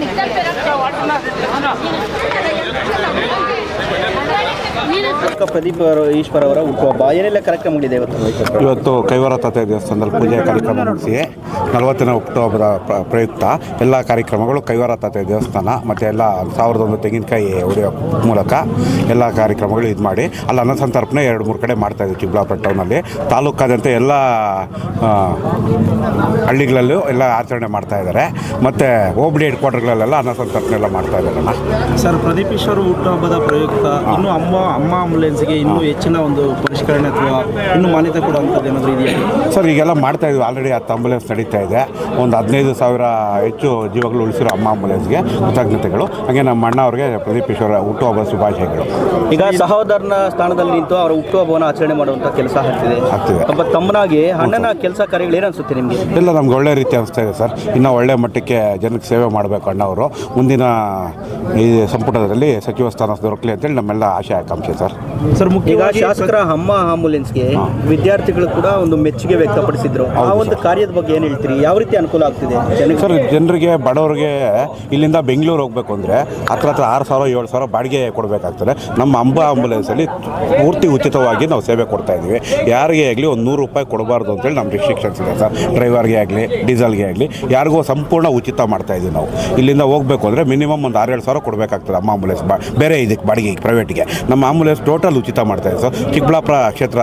నిజం పెరగ వాటర్ ಪ್ರದೀಪ್ ಅವರು ಈಶ್ವರ್ ಅವರ ಹುಟ್ಟುಹಬ್ಬ ಏನೆಲ್ಲ ಕಾರ್ಯಕ್ರಮಗಳಿದೆ ಇವತ್ತು? ಇವತ್ತು ಕೈವಾರ ತಾತ ದೇವಸ್ಥಾನದಲ್ಲಿ ಪೂಜೆ ಕಾರ್ಯಕ್ರಮ ನಡೆಸಿ ನಲವತ್ತನೇ ಹುಟ್ಟುಹಬ್ಬದ ಪ್ರ- ಪ್ರಯುಕ್ತ ಎಲ್ಲ ಕಾರ್ಯಕ್ರಮಗಳು ಕೈವಾರ ತಾತ ದೇವಸ್ಥಾನ ಮತ್ತು ಎಲ್ಲ ಸಾವಿರದ ಒಂದು ತೆಂಗಿನಕಾಯಿ ಹೊಡೆಯೋ ಮೂಲಕ ಎಲ್ಲ ಕಾರ್ಯಕ್ರಮಗಳು ಇದು ಮಾಡಿ ಅಲ್ಲಿ ಅನ್ನಸಂತರ್ಪಣೆ ಎರಡು ಮೂರು ಕಡೆ ಮಾಡ್ತಾ ಇದ್ದೀವಿ ಚಿಕ್ಕಬಳ್ಳಾಪುರ ಟೌನಲ್ಲಿ ತಾಲೂಕಾದ್ಯಂತ ಎಲ್ಲ ಹಳ್ಳಿಗಳಲ್ಲೂ ಎಲ್ಲ ಆಚರಣೆ ಮಾಡ್ತಾ ಇದ್ದಾರೆ. ಮತ್ತು ಹೋಬಳಿ ಹೆಡ್ ಕ್ವಾರ್ಟರ್ಗಳಲ್ಲೆಲ್ಲ ಅನ್ನಸಂತರ್ಪಣೆ ಎಲ್ಲ ಮಾಡ್ತಾ ಇದ್ದಾರೆ ಸರ್ ಪ್ರದೀಪ್ ಈಶ್ವರ್ ಹುಟ್ಟುಹಬ್ಬದ ಪ್ರಯುಕ್ತ ಇನ್ನು ಅಮ್ಮ ಅಮ್ಮ ಆಂಬುಲೆನ್ಸ್ಗೆ ಇನ್ನೂ ಹೆಚ್ಚಿನ ಒಂದು ಪರಿಷ್ಕರಣೆ ಅಥವಾ ಇನ್ನೂ ಮಾನ್ಯತೆ ಕೊಡುವಂಥದ್ದು ಏನಾದರೂ ಇದೆಯಾ? ಸರ್ ಈಗೆಲ್ಲ ಮಾಡ್ತಾ ಇದ್ವಿ. ಆಲ್ರೆಡಿ ಹತ್ತು ಆಂಬುಲೆನ್ಸ್ ನಡೀತಾ ಇದೆ. ಒಂದು ಹದಿನೈದು ಸಾವಿರ ಹೆಚ್ಚು ಜೀವಗಳು ಉಳಿಸಿರೋ ಅಮ್ಮ ಆಂಬುಲೆನ್ಸ್ಗೆ ಕೃತಜ್ಞತೆಗಳು. ಹಾಗೆ ನಮ್ಮ ಅಣ್ಣ ಅವ್ರಿಗೆ ಪ್ರದೀಪ್ ಈಶ್ವರ ಹುಟ್ಟುಹಬ್ಬ ಶುಭಾಶಯಗಳು. ಈಗ ಸಹೋದರನ ಸ್ಥಾನದಲ್ಲಿ ನಿಂತು ಅವರ ಹುಟ್ಟುಹಬ್ಬವನ್ನು ಆಚರಣೆ ಮಾಡುವಂಥ ಕೆಲಸ ಆಗ್ತಿದೆ. ಆಗ್ತಿದೆ. ಒಬ್ಬ ತಮ್ಮನಾಗಿ ಅಣ್ಣನ ಕೆಲಸ ಕಾರ್ಯಗಳು ಏನು ಅನಿಸುತ್ತೆ ನಿಮಗೆ? ಇಲ್ಲ ನಮ್ಗೆ ಒಳ್ಳೆ ರೀತಿ ಅನಿಸ್ತಾ ಇದೆ ಸರ್. ಇನ್ನೂ ಒಳ್ಳೆ ಮಟ್ಟಕ್ಕೆ ಜನಕ್ಕೆ ಸೇವೆ ಮಾಡಬೇಕು ಅಣ್ಣವರು. ಮುಂದಿನ ಈ ಸಂಪುಟದಲ್ಲಿ ಸಚಿವ ಸ್ಥಾನ ದೊರಕಲಿ ಅಂತೇಳಿ ನಮ್ಮೆಲ್ಲ ಆಶೆ ಆಕಾಂಕ್ಷೆ ಸರ್. ಸರ್ ಈಗ ಮುಖ್ಯವಾಗಿ ಶಾಸಕರ ಅಮ್ಮ ಆಂಬುಲೆನ್ಸ್ಗೆ ವಿದ್ಯಾರ್ಥಿಗಳು ಕೂಡ ಒಂದು ಮೆಚ್ಚುಗೆ ವ್ಯಕ್ತಪಡಿಸಿದ್ರು. ಆ ಒಂದು ಕಾರ್ಯದ ಬಗ್ಗೆ ಏನು ಹೇಳ್ತೀರಿ? ಯಾವ ರೀತಿ ಅನುಕೂಲ ಆಗ್ತಿದೆ ಸರ್ ಜನರಿಗೆ ಬಡವರಿಗೆ ಇಲ್ಲಿಂದ ಬೆಂಗಳೂರು ಹೋಗಬೇಕು ಅಂದರೆ ಹತ್ರ ಹತ್ರ ಆರು ಸಾವಿರ ಏಳು ಸಾವಿರ ಬಾಡಿಗೆ ಕೊಡಬೇಕಾಗ್ತದೆ. ನಮ್ಮ ಅಂಬ ಆಂಬುಲೆನ್ಸಲ್ಲಿ ಪೂರ್ತಿ ಉಚಿತವಾಗಿ ನಾವು ಸೇವೆ ಕೊಡ್ತಾ ಇದ್ದೀವಿ. ಯಾರಿಗೆ ಆಗಲಿ ಒಂದು ನೂರು ರೂಪಾಯಿ ಕೊಡಬಾರ್ದು ಅಂತೇಳಿ ನಮ್ಮ ರಿಸ್ಟ್ರಿಕ್ಷನ್ಸ್ ಇದೆ ಸರ್. ಡ್ರೈವರ್ಗೆ ಆಗಲಿ ಡೀಸೆಲ್ಗೆ ಆಗಲಿ ಯಾರಿಗೂ ಸಂಪೂರ್ಣ ಉಚಿತ ಮಾಡ್ತಾ ಇದ್ದೀವಿ ನಾವು. ಇಲ್ಲಿಂದ ಹೋಗಬೇಕು ಅಂದರೆ ಮಿನಿಮಮ್ ಒಂದು ಆರೇಳು ಸಾವಿರ ಕೊಡಬೇಕಾಗ್ತದೆ ಅಮ್ಮ ಆಂಬುಲೆನ್ಸ್ ಬಾ ಬೇರೆ ಇದಕ್ಕೆ ಬಾಡಿಗೆ ಪ್ರೈವೇಟ್ಗೆ ನಮ್ಮ ಆಂಬುಲೆನ್ಸ್ ಟೋಟಲ್ ಉಚಿತ ಮಾಡ್ತಾ ಇದೆ ಸರ್ ಚಿಕ್ಕಬಳ್ಳಾಪುರ ಕ್ಷೇತ್ರ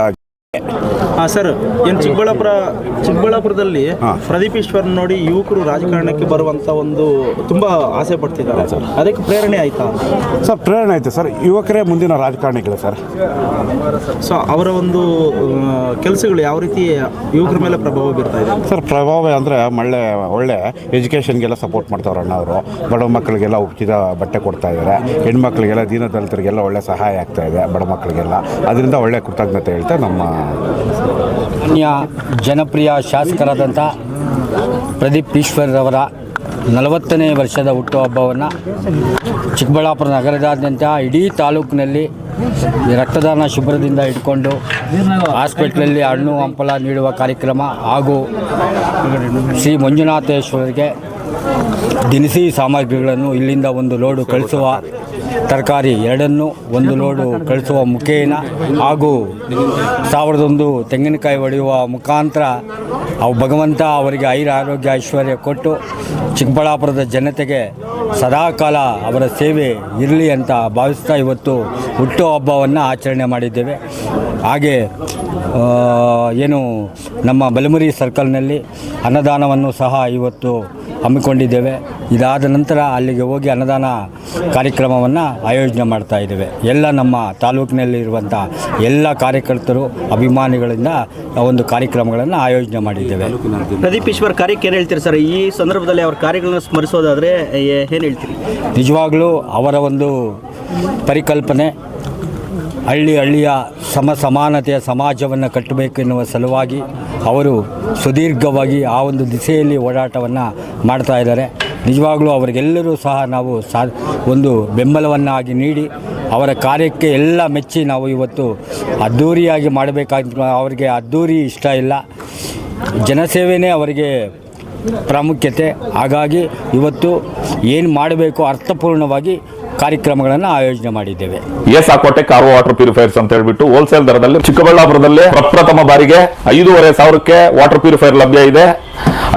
ಸರ್ ಏನು ಚಿಕ್ಕಬಳ್ಳಾಪುರ ಚಿಕ್ಕಬಳ್ಳಾಪುರದಲ್ಲಿ. ಪ್ರದೀಪ್ ಈಶ್ವರ್ ನೋಡಿ ಯುವಕರು ರಾಜಕಾರಣಕ್ಕೆ ಬರುವಂತ ಒಂದು ತುಂಬಾ ಆಸೆ ಪಡ್ತಿದ್ದಾರೆ. ಸರ್. ಅದಕ್ಕೆ ಪ್ರೇರಣೆ ಆಯ್ತಾ? ಸರ್ ಪ್ರೇರಣೆ ಆಯ್ತು ಸರ್. ಯುವಕರೇ ಮುಂದಿನ ರಾಜಕಾರಣಿಗಳು ಸರ್. ಸೊ ಅವರ ಒಂದು ಕೆಲಸಗಳು ಯಾವ ರೀತಿ ಯುವಕರ ಮೇಲೆ ಪ್ರಭಾವ ಬೀರ್ತಾ ಇದೆ? ಸರ್ ಪ್ರಭಾವ ಅಂದರೆ ಒಳ್ಳೆ ಒಳ್ಳೆ ಎಜುಕೇಷನ್ಗೆಲ್ಲ ಸಪೋರ್ಟ್ ಮಾಡ್ತಾವ್ರೆ ಅಣ್ಣ ಅವರು. ಬಡ ಮಕ್ಕಳಿಗೆಲ್ಲ ಉಚಿತ ಬಟ್ಟೆ ಕೊಡ್ತಾ ಇದ್ದಾರೆ ಹೆಣ್ಮಕ್ಳಿಗೆಲ್ಲ ದೀನದಲಿತರಿಗೆಲ್ಲ ಒಳ್ಳೆ ಸಹಾಯ ಆಗ್ತಾ ಇದೆ ಬಡ ಮಕ್ಕಳಿಗೆಲ್ಲ. ಅದರಿಂದ ಒಳ್ಳೆ ಕೃತಜ್ಞತೆ ಹೇಳ್ತಾ ನಮ್ಮ ಮಾನ್ಯ ಜನಪ್ರಿಯ ಶಾಸಕರಾದಂಥ ಪ್ರದೀಪ್ ಈಶ್ವರ್ರವರ ನಲವತ್ತನೇ ವರ್ಷದ ಹುಟ್ಟುಹಬ್ಬವನ್ನು ಚಿಕ್ಕಬಳ್ಳಾಪುರ ನಗರದಾದ್ಯಂತ ಇಡೀ ತಾಲೂಕಿನಲ್ಲಿ ರಕ್ತದಾನ ಶಿಬಿರದಿಂದ ಇಟ್ಕೊಂಡು ಹಾಸ್ಪಿಟ್ಲಲ್ಲಿ ಹಣ್ಣು ಹಂಪಲ ನೀಡುವ ಕಾರ್ಯಕ್ರಮ ಹಾಗೂ ಶ್ರೀ ಮಂಜುನಾಥೇಶ್ವರಿಗೆ ದಿನಸಿ ಸಾಮಗ್ರಿಗಳನ್ನು ಇಲ್ಲಿಂದ ಒಂದು ಲೋಡು ಕಳಿಸುವ ತರಕಾರಿ, ಎರಡನ್ನು ಒಂದು ಲೋಡು ಕಳಿಸುವ ಮುಖೇನ ಹಾಗೂ ಸಾವಿರದೊಂದು ತೆಂಗಿನಕಾಯಿ ಒಡೆಯುವ ಮುಖಾಂತರ ಅವು ಭಗವಂತ ಅವರಿಗೆ ಐರ ಆರೋಗ್ಯ ಐಶ್ವರ್ಯ ಕೊಟ್ಟು ಚಿಕ್ಕಬಳ್ಳಾಪುರದ ಜನತೆಗೆ ಸದಾಕಾಲ ಅವರ ಸೇವೆ ಇರಲಿ ಅಂತ ಭಾವಿಸ್ತಾ ಇವತ್ತು ಹುಟ್ಟುಹಬ್ಬವನ್ನು ಆಚರಣೆ ಮಾಡಿದ್ದೇವೆ. ಹಾಗೆ ಏನು ನಮ್ಮ ಬಲಮುರಿ ಸರ್ಕಲ್ನಲ್ಲಿ ಅನ್ನದಾನವನ್ನು ಸಹ ಇವತ್ತು ಹಮ್ಮಿಕೊಂಡಿದ್ದೇವೆ. ಇದಾದ ನಂತರ ಅಲ್ಲಿಗೆ ಹೋಗಿ ಅನ್ನದಾನ ಕಾರ್ಯಕ್ರಮವನ್ನು ಆಯೋಜನೆ ಮಾಡ್ತಾ ಇದ್ದೇವೆ. ಎಲ್ಲ ನಮ್ಮ ತಾಲೂಕಿನಲ್ಲಿರುವಂಥ ಎಲ್ಲ ಕಾರ್ಯಕರ್ತರು ಅಭಿಮಾನಿಗಳಿಂದ ಒಂದು ಕಾರ್ಯಕ್ರಮಗಳನ್ನು ಆಯೋಜನೆ ಮಾಡಿದ್ದೇವೆ. ಪ್ರದೀಪ್ ಈಶ್ವರ್ ಕಾರ್ಯಕ್ಕೆ ಏನು ಹೇಳ್ತೀರಿ ಸರ್? ಈ ಸಂದರ್ಭದಲ್ಲಿ ಅವ್ರ ಕಾರ್ಯಗಳನ್ನು ಸ್ಮರಿಸೋದಾದರೆ ಏನು ಹೇಳ್ತೀರಿ? ನಿಜವಾಗಲೂ ಅವರ ಒಂದು ಪರಿಕಲ್ಪನೆ ಹಳ್ಳಿ ಹಳ್ಳಿಯ ಸಮ ಸಮಾನತೆಯ ಸಮಾಜವನ್ನು ಕಟ್ಟಬೇಕೆನ್ನುವ ಸಲುವಾಗಿ ಅವರು ಸುದೀರ್ಘವಾಗಿ ಆ ಒಂದು ದಿಸೆಯಲ್ಲಿ ಓಡಾಟವನ್ನು ಮಾಡ್ತಾ ಇದ್ದಾರೆ. ನಿಜವಾಗಲೂ ಅವರಿಗೆಲ್ಲರೂ ಸಹ ನಾವು ಸಾ, ಒಂದು ಬೆಂಬಲವನ್ನಾಗಿ ನೀಡಿ ಅವರ ಕಾರ್ಯಕ್ಕೆ ಎಲ್ಲ ಮೆಚ್ಚಿ ನಾವು ಇವತ್ತು ಅದ್ಧೂರಿಯಾಗಿ ಮಾಡಬೇಕಾದ ಅವರಿಗೆ ಅದ್ಧೂರಿ ಇಷ್ಟ ಇಲ್ಲ. ಜನಸೇವೆನೇ ಅವರಿಗೆ ಪ್ರಾಮುಖ್ಯತೆ. ಹಾಗಾಗಿ ಇವತ್ತು ಏನು ಮಾಡಬೇಕು ಅರ್ಥಪೂರ್ಣವಾಗಿ ಕಾರ್ಯಕ್ರಮಗಳನ್ನು ಆಯೋಜನೆ ಮಾಡಿದ್ದೇವೆ. S Aquatech R water purifiers ಅಂತ ಹೇಳ್ಬಿಟ್ಟು ಹೋಲ್ಸೇಲ್ ದರದಲ್ಲಿ ಚಿಕ್ಕಬಳ್ಳಾಪುರದಲ್ಲಿ ಪ್ರಪ್ರಥಮ ಬಾರಿಗೆ ಐದೂವರೆ ಸಾವಿರಕ್ಕೆ ವಾಟರ್ ಪ್ಯೂರಿಫೈರ್ ಲಭ್ಯ ಇದೆ.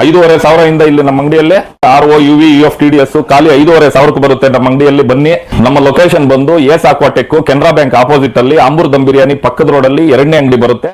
ಐದೂವರೆ ಸಾವಿರದಿಂದ ಇಲ್ಲಿ ನಮ್ಮ ಅಂಗಡಿಯಲ್ಲಿ R O U V F T D S ಖಾಲಿ ಐದೂವರೆ ಸಾವಿರಕ್ಕೆ ಬರುತ್ತೆ ನಮ್ಮ ಅಂಗಡಿಯಲ್ಲಿ. ಬನ್ನಿ. ನಮ್ಮ ಲೊಕೇಶನ್ ಬಂದು S Aquatech Canara Bank opposite ಅಲ್ಲಿ ಆಂಬೂರ್ ದಮ್ ಬಿರಿಯಾನಿ ಪಕ್ಕದ ರೋಡ್ ಅಲ್ಲಿ ಎರಡನೇ ಅಂಗಡಿ ಬರುತ್ತೆ.